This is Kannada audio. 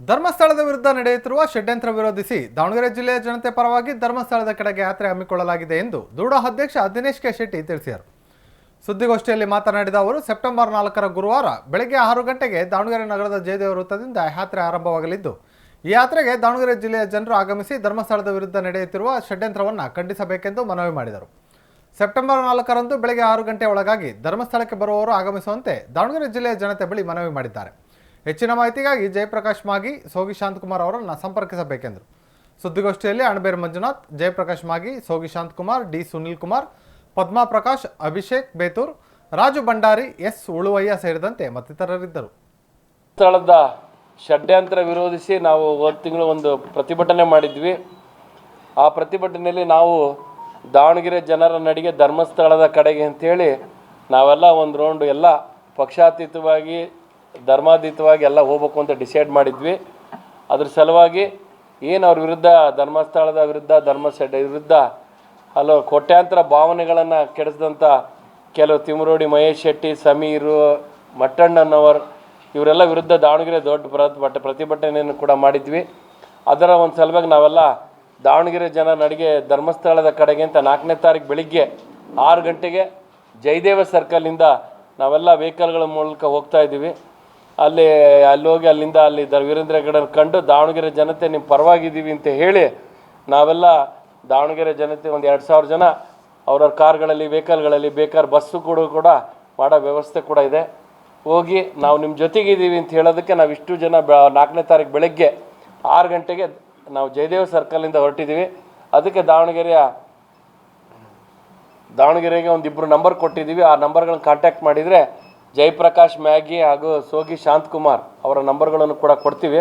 ಧರ್ಮಸ್ಥಳದ ವಿರುದ್ಧ ನಡೆಯುತ್ತಿರುವ ಷಡ್ಯಂತ್ರ ವಿರೋಧಿಸಿ ದಾವಣಗೆರೆ ಜಿಲ್ಲೆಯ ಜನತೆ ಪರವಾಗಿ ಧರ್ಮಸ್ಥಳದ ಕಡೆಗೆ ಯಾತ್ರೆ ಹಮ್ಮಿಕೊಳ್ಳಲಾಗಿದೆ ಎಂದು ದೂಡ ಅಧ್ಯಕ್ಷ ದಿನೇಶ್ ಕೆ ಶೆಟ್ಟಿ ತಿಳಿಸಿದರು. ಸುದ್ದಿಗೋಷ್ಠಿಯಲ್ಲಿ ಮಾತನಾಡಿದ ಅವರು, ಸೆಪ್ಟೆಂಬರ್ ನಾಲ್ಕರ ಗುರುವಾರ ಬೆಳಗ್ಗೆ ಆರು ಗಂಟೆಗೆ ದಾವಣಗೆರೆ ನಗರದ ಜಯದೇವ ವೃತ್ತದಿಂದ ಯಾತ್ರೆ ಆರಂಭವಾಗಲಿದ್ದು, ಈ ಯಾತ್ರೆಗೆ ದಾವಣಗೆರೆ ಜಿಲ್ಲೆಯ ಜನರು ಆಗಮಿಸಿ ಧರ್ಮಸ್ಥಳದ ವಿರುದ್ಧ ನಡೆಯುತ್ತಿರುವ ಷಡ್ಯಂತ್ರವನ್ನು ಖಂಡಿಸಬೇಕೆಂದು ಮನವಿ ಮಾಡಿದರು. ಸೆಪ್ಟೆಂಬರ್ ನಾಲ್ಕರಂದು ಬೆಳಗ್ಗೆ ಆರು ಗಂಟೆ ಒಳಗಾಗಿ ಧರ್ಮಸ್ಥಳಕ್ಕೆ ಬರುವವರು ಆಗಮಿಸುವಂತೆ ದಾವಣಗೆರೆ ಜಿಲ್ಲೆಯ ಜನತೆ ಬಳಿ ಮನವಿ ಮಾಡಿದ್ದಾರೆ. ಹೆಚ್ಚಿನ ಮಾಹಿತಿಗಾಗಿ ಜಯಪ್ರಕಾಶ್ ಮಾಗಿ, ಸೋಗಿ ಶಾಂತಕುಮಾರ್ ಅವರನ್ನು ಸಂಪರ್ಕಿಸಬೇಕೆಂದರು. ಸುದ್ದಿಗೋಷ್ಠಿಯಲ್ಲಿ ಅಣಬೇರ್ ಮಂಜುನಾಥ್, ಜಯಪ್ರಕಾಶ್ ಮಾಗಿ, ಸೋಗಿ ಶಾಂತಕುಮಾರ್, ಡಿ ಸುನಿಲ್ ಕುಮಾರ್ ಪದ್ಮಾ ಪ್ರಕಾಶ್ ಅಭಿಷೇಕ್ ಬೇತೂರ್, ರಾಜು ಭಂಡಾರಿ, ಎಸ್ ಉಳುವಯ್ಯ ಸೇರಿದಂತೆ ಮತ್ತಿತರರಿದ್ದರು. ಸ್ಥಳದ ಷಡ್ಯಂತ್ರ ವಿರೋಧಿಸಿ ನಾವು ಒಂದು ತಿಂಗಳು ಒಂದು ಪ್ರತಿಭಟನೆ ಮಾಡಿದ್ವಿ. ಆ ಪ್ರತಿಭಟನೆಯಲ್ಲಿ ನಾವು ದಾವಣಗೆರೆ ಜನರ ನಡಿಗೆ ಧರ್ಮಸ್ಥಳದ ಕಡೆಗೆ ಅಂಥೇಳಿ ನಾವೆಲ್ಲ ಒಂದು ರೌಂಡ್ ಎಲ್ಲ ಪಕ್ಷಾತೀತವಾಗಿ ಧರ್ಮಾತೀತವಾಗಿ ಎಲ್ಲ ಹೋಗ್ಬೇಕು ಅಂತ ಡಿಸೈಡ್ ಮಾಡಿದ್ವಿ. ಅದ್ರ ಸಲುವಾಗಿ ಏನು ಅವ್ರ ವಿರುದ್ಧ, ಧರ್ಮಸ್ಥಳದ ವಿರುದ್ಧ, ಧರ್ಮಸ್ಥಳ ವಿರುದ್ಧ ಹಲವು ಕೋಟ್ಯಾಂತರ ಭಾವನೆಗಳನ್ನು ಕೆಡಿಸಿದಂಥ ಕೆಲವು ತಿಮರೋಡಿ, ಮಹೇಶ್ ಶೆಟ್ಟಿ, ಸಮೀರು, ಮಟ್ಟಣ್ಣನವರ್, ಇವರೆಲ್ಲ ವಿರುದ್ಧ ದಾವಣಗೆರೆ ದೊಡ್ಡ ಪ್ರತಿಭಟ ಪ್ರತಿಭಟನೆಯನ್ನು ಕೂಡ ಮಾಡಿದ್ವಿ. ಅದರ ಒಂದು ಸಲುವಾಗಿ ನಾವೆಲ್ಲ ದಾವಣಗೆರೆ ಜನ ನಡಿಗೆ ಧರ್ಮಸ್ಥಳದ ಕಡೆಗೆ ಅಂತ ನಾಲ್ಕನೇ ತಾರೀಕು ಬೆಳಿಗ್ಗೆ ಆರು ಗಂಟೆಗೆ ಜಯದೇವ ಸರ್ಕಲಿಂದ ನಾವೆಲ್ಲ ವೆಹಿಕಲ್ಗಳ ಮೂಲಕ ಹೋಗ್ತಾ ಇದ್ದೀವಿ. ಅಲ್ಲಿ ಅಲ್ಲಿ ಹೋಗಿ ಅಲ್ಲಿಂದ ಅಲ್ಲಿ ದ, ವೀರೇಂದ್ರ ಹೆಗಡೆ ಕಂಡು ದಾವಣಗೆರೆ ಜನತೆ ನಿಮ್ಮ ಪರವಾಗಿದ್ದೀವಿ ಅಂತ ಹೇಳಿ, ನಾವೆಲ್ಲ ದಾವಣಗೆರೆ ಜನತೆ ಒಂದು ಎರಡು ಸಾವಿರ ಜನ, ಅವ್ರವ್ರ ಕಾರ್ಗಳಲ್ಲಿ, ವೆಹಿಕಲ್ಗಳಲ್ಲಿ ಬೇಕಾದ್ರೆ ಬಸ್ಸು ಕೂಡ ಕೂಡ ಮಾಡೋ ವ್ಯವಸ್ಥೆ ಕೂಡ ಇದೆ. ಹೋಗಿ ನಾವು ನಿಮ್ಮ ಜೊತೆಗಿದ್ದೀವಿ ಅಂತ ಹೇಳೋದಕ್ಕೆ ನಾವು ಇಷ್ಟು ಜನ ಬ, ನಾಲ್ಕನೇ ತಾರೀಕು ಬೆಳಗ್ಗೆ ಆರು ಗಂಟೆಗೆ ನಾವು ಜಯದೇವ ಸರ್ಕಲಿಂದ ಹೊರಟಿದ್ದೀವಿ. ಅದಕ್ಕೆ ದಾವಣಗೆರೆಯ, ದಾವಣಗೆರೆಗೆ ಒಂದಿಬ್ಬರು ನಂಬರ್ ಕೊಟ್ಟಿದ್ದೀವಿ. ಆ ನಂಬರ್ಗಳನ್ನ ಕಾಂಟ್ಯಾಕ್ಟ್ ಮಾಡಿದರೆ ಜಯಪ್ರಕಾಶ್ ಮ್ಯಾಗಿ ಹಾಗೂ ಸೋಗಿ ಶಾಂತಕುಮಾರ್ ಅವರ ನಂಬರ್ಗಳನ್ನು ಕೂಡ ಕೊಡ್ತೀವಿ.